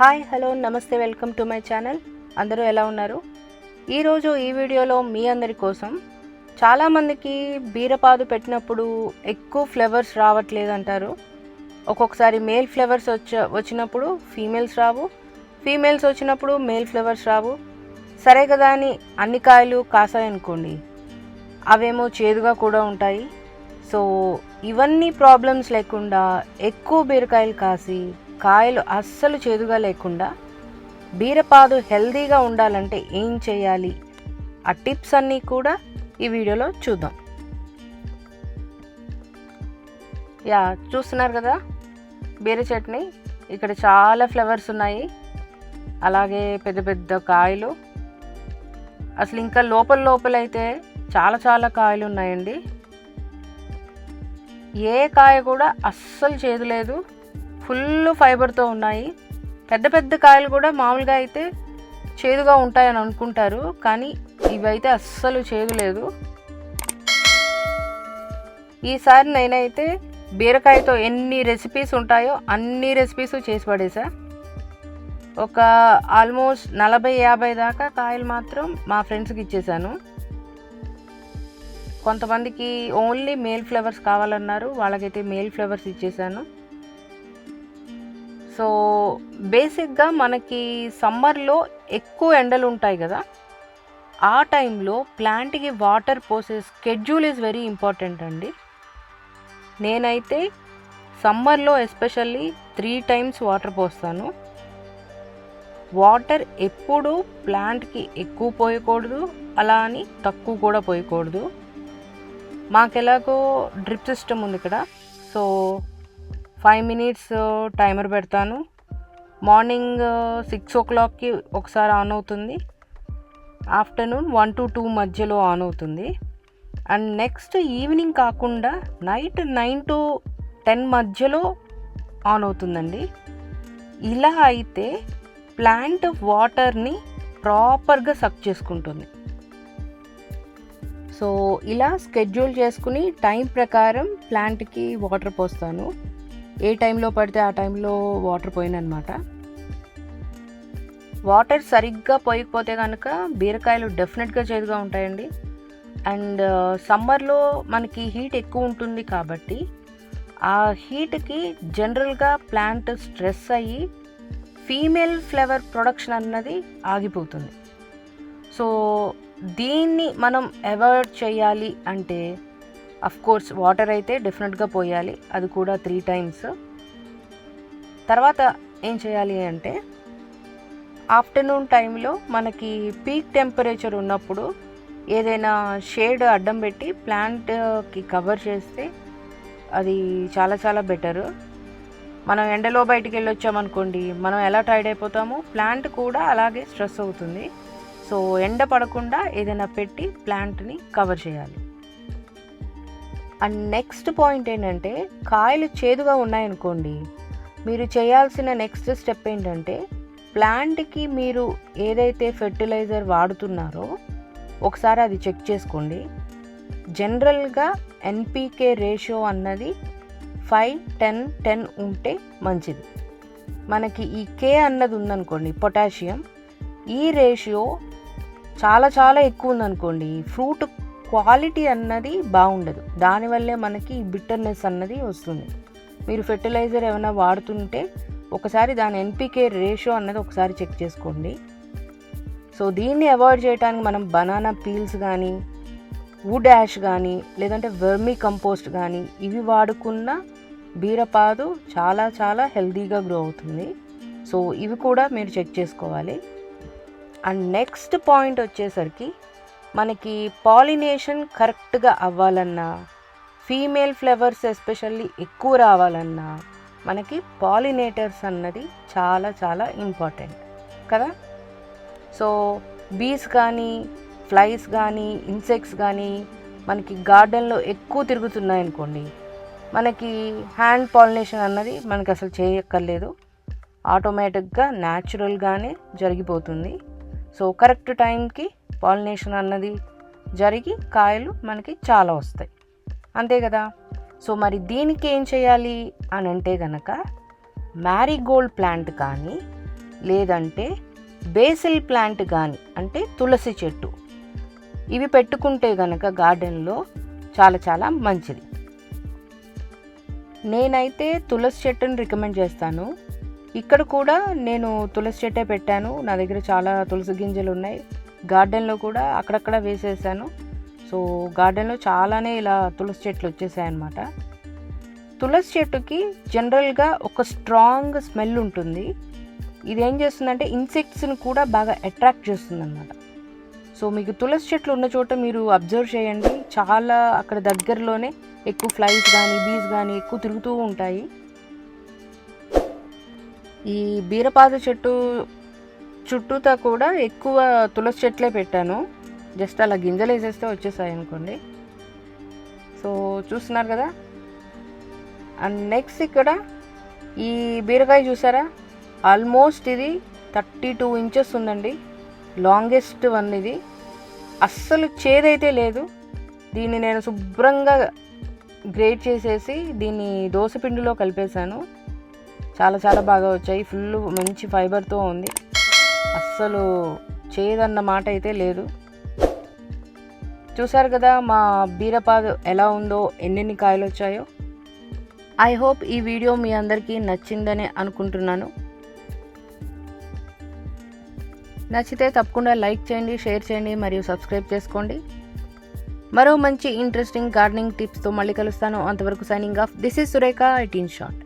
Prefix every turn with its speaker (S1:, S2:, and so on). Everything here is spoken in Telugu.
S1: హాయ్ హలో నమస్తే వెల్కమ్ టు మై ఛానల్. అందరూ ఎలా ఉన్నారు? ఈరోజు ఈ వీడియోలో మీ అందరి కోసం చాలామందికి బీరపాదు పెట్టినప్పుడు ఎక్కువ ఫ్లేవర్స్ రావట్లేదు అంటారు. ఒక్కొక్కసారి మేల్ ఫ్లేవర్స్ వచ్చ వచ్చినప్పుడు ఫీమేల్స్ రావు ఫీమేల్స్ వచ్చినప్పుడు మేల్ ఫ్లేవర్స్ రావు. సరే కదా అని అన్ని కాయలు కాసాయనుకోండి. అవేమో చేదుగా కూడా ఉంటాయి. సో ఇవన్నీ ప్రాబ్లమ్స్ లేకుండా ఎక్కువ బీరకాయలు కాసి కాయలు అస్సలు చేదుగా లేకుండా బీరపాదు హెల్దీగా ఉండాలంటే ఏం చేయాలి? ఆ టిప్స్ అన్నీ కూడా ఈ వీడియోలో చూద్దాం. యా చూస్తున్నారు కదా? బీర చట్నీ. ఇక్కడ చాలా ఫ్లవర్స్ ఉన్నాయి. అలాగే పెద్ద పెద్ద కాయలు. అసలు ఇంకా లోపల లోపలైతే చాలా చాలా కాయలు ఉన్నాయండి. ఏ కాయ కూడా అస్సలు చేదు లేదు. ఫుల్ ఫైబర్తో ఉన్నాయి. పెద్ద పెద్ద కాయలు కూడా మామూలుగా అయితే చేదుగా ఉంటాయని అనుకుంటారు. కానీ ఇవైతే అస్సలు చేదు లేదు. ఈసారి నేనైతే బీరకాయతో ఎన్ని రెసిపీస్ ఉంటాయో అన్ని రెసిపీస్ చేసి పడేసా. ఒక ఆల్మోస్ట్ నలభై యాభై దాకా కాయలు మాత్రం మా ఫ్రెండ్స్కి ఇచ్చేసాను. కొంతమందికి ఓన్లీ మేల్ ఫ్లేవర్స్ కావాలన్నారు. వాళ్ళకైతే మేల్ ఫ్లేవర్స్ ఇచ్చేసాను. సో బేసిక్గా మనకి సమ్మర్లో ఎక్కువ ఎండలు ఉంటాయి కదా ఆ టైంలో ప్లాంట్కి వాటర్ పోసే స్కెడ్యూల్ ఈజ్ వెరీ ఇంపార్టెంట్ అండి. నేనైతే సమ్మర్లో ఎస్పెషల్లీ త్రీ టైమ్స్ వాటర్ పోస్తాను. వాటర్ ఎప్పుడు ప్లాంట్కి ఎక్కువ పోయకూడదు అలా అని తక్కువ కూడా పోయకూడదు. మాకెలాగో డ్రిప్ సిస్టమ్ ఉంది ఇక్కడ so five minutes uh, timer పెడతాను. మార్నింగ్ uh, సిక్స్ ఓ క్లాక్కి ఒకసారి ఆన్ అవుతుంది. ఆఫ్టర్నూన్ వన్ టు టూ మధ్యలో ఆన్ అవుతుంది. అండ్ నెక్స్ట్ ఈవినింగ్ కాకుండా నైట్ నైన్ టు టెన్ మధ్యలో ఆన్ అవుతుందండి. ఇలా అయితే ప్లాంట్ వాటర్ని ప్రాపర్గా సక్ చేసుకుంటుంది. సో ఇలా స్కెడ్యూల్ చేసుకుని టైం ప్రకారం ప్లాంట్కి వాటర్ పోస్తాను. ఏ టైంలో పడితే ఆ టైంలో వాటర్ పోయినమాట వాటర్ సరిగ్గా పోయకపోతే కనుక బీరకాయలు డెఫినెట్గా చేదుగా ఉంటాయండి. అండ్ సమ్మర్లో మనకి హీట్ ఎక్కువ ఉంటుంది కాబట్టి ఆ హీట్కి జనరల్గా ప్లాంట్ స్ట్రెస్ అయ్యి ఫీమేల్ ఫ్లేవర్ ప్రొడక్షన్ అన్నది ఆగిపోతుంది. సో దీన్ని మనం అవాయిడ్ చేయాలి అంటే కోర్స్ వాటర్ అయితే డెఫినెట్గా పోయాలి. అది కూడా త్రీ టైమ్స్ తర్వాత ఏం చేయాలి అంటే ఆఫ్టర్నూన్ టైంలో మనకి పీక్ టెంపరేచర్ ఉన్నప్పుడు ఏదైనా షేడ్ అడ్డం పెట్టి ప్లాంట్కి కవర్ చేస్తే అది చాలా చాలా బెటరు మనం ఎండలో బయటికి వెళ్ళొచ్చామనుకోండి మనం ఎలా టైర్డ్ అయిపోతామో? ప్లాంట్ కూడా అలాగే స్ట్రెస్ అవుతుంది. సో ఎండ పడకుండా ఏదైనా పెట్టి ప్లాంట్ని కవర్ చేయాలి. అండ్ నెక్స్ట్ పాయింట్ ఏంటంటే కాయలు చేదుగా ఉన్నాయనుకోండి మీరు చేయాల్సిన నెక్స్ట్ స్టెప్ ఏంటంటే ప్లాంట్కి మీరు ఏదైతే ఫెర్టిలైజర్ వాడుతున్నారో ఒకసారి అది చెక్ చేసుకోండి. జనరల్గా ఎన్పికే రేషియో అన్నది ఫైవ్ టెన్ టెన్ ఉంటే మంచిది. మనకి ఈ కే అన్నది ఉందనుకోండి పొటాషియం ఈ రేషియో చాలా చాలా ఎక్కువ ఉందనుకోండి ఫ్రూట్ క్వాలిటీ అన్నది బాగుండదు. దానివల్లే మనకి బిట్టర్నెస్ అన్నది వస్తుంది. మీరు ఫెర్టిలైజర్ ఏమైనా వాడుతుంటే ఒకసారి దాని ఎన్పికే రేషియో అన్నది ఒకసారి చెక్ చేసుకోండి. సో దీన్ని అవాయిడ్ చేయడానికి మనం బనానా పీల్స్ కానీ వుడ్ యాష్ కానీ లేదంటే వెర్మీ కంపోస్ట్ కానీ ఇవి వాడుకున్న బీరపాదు చాలా చాలా హెల్తీగా గ్రో అవుతుంది. సో ఇవి కూడా మీరు చెక్ చేసుకోవాలి. అండ్ నెక్స్ట్ పాయింట్ వచ్చేసరికి మనకి పాలినేషన్ కరెక్ట్గా అవ్వాలన్నా ఫీమేల్ ఫ్లవర్స్ ఎస్పెషల్లీ ఎక్కువ రావాలన్నా మనకి పాలినేటర్స్ అన్నది చాలా చాలా ఇంపార్టెంట్. కదా? సో బీస్ కానీ ఫ్లైస్ కానీ ఇన్సెక్ట్స్ కానీ మనకి గార్డెన్లో ఎక్కువ తిరుగుతున్నాయి అనుకోండి మనకి హ్యాండ్ పాలినేషన్ అన్నది మనకి అసలు చేయక్కర్లేదు. ఆటోమేటిక్గా న్యాచురల్గానే జరిగిపోతుంది. సో కరెక్ట్ టైంకి పాలినేషన్ అన్నది జరిగి కాయలు మనకి చాలా వస్తాయి. అంతే కదా? సో మరి దీనికి ఏం చేయాలి అని అంటే గనక మ్యారీగోల్డ్ ప్లాంట్ కానీ లేదంటే బేసిల్ ప్లాంట్ కానీ అంటే తులసి చెట్టు ఇవి పెట్టుకుంటే గనక గార్డెన్లో చాలా చాలా మంచిది. నేనైతే తులసి చెట్టుని రికమెండ్ చేస్తాను. ఇక్కడ కూడా నేను తులసి చెట్టే పెట్టాను. నా దగ్గర చాలా తులసి గింజలు ఉన్నాయి. గార్డెన్లో కూడా అక్కడక్కడ వేసేసాను. సో గార్డెన్లో చాలానే ఇలా తులసి చెట్లు వచ్చేసాయన్నమాట. తులసి చెట్టుకి జనరల్గా ఒక స్ట్రాంగ్ స్మెల్ ఉంటుంది. ఇది ఏం చేస్తుందంటే ఇన్సెక్ట్స్ని కూడా బాగా అట్రాక్ట్ చేస్తుంది అనమాట సో మీకు తులసి చెట్లు ఉన్న చోట మీరు అబ్జర్వ్ చేయండి. చాలా అక్కడ దగ్గరలోనే ఎక్కువ ఫ్లైస్ కానీ బీస్ కానీ ఎక్కువ తిరుగుతూ ఉంటాయి. ఈ బీరపాద చెట్టు చుట్టూతా కూడా ఎక్కువ తులసి చెట్లే పెట్టాను. జస్ట్ అలా గింజలు వేసేస్తే వచ్చేసాయి అనుకోండి. సో చూస్తున్నారు కదా? అండ్ నెక్స్ట్ ఇక్కడ ఈ బీరకాయ చూసారా? ఆల్మోస్ట్ ఇది థర్టీ టూ ఇంచెస్ ఉందండి. లాంగెస్ట్ వన్ ఇది. అస్సలు చేదైతే లేదు. దీన్ని నేను శుభ్రంగా గ్రేట్ చేసేసి దీన్ని దోసపిండిలో కలిపేశాను. చాలా చాలా బాగా వచ్చాయి. ఫుల్ మంచి ఫైబర్తో ఉంది. అస్సలు చేయదన్న మాట అయితే లేదు. చూసారు కదా మా బీరపాదు ఎలా ఉందో ఎన్నెన్ని కాయలు వచ్చాయో ఐ హోప్ ఈ వీడియో మీ అందరికీ నచ్చిందని అనుకుంటున్నాను. నచ్చితే తప్పకుండా లైక్ చేయండి షేర్ చేయండి మరియు సబ్స్క్రైబ్ చేసుకోండి. మరో మంచి ఇంట్రెస్టింగ్ గార్డెనింగ్ టిప్స్తో మళ్ళీ కలుస్తాను. అంతవరకు signing off this is Surekha eighteen short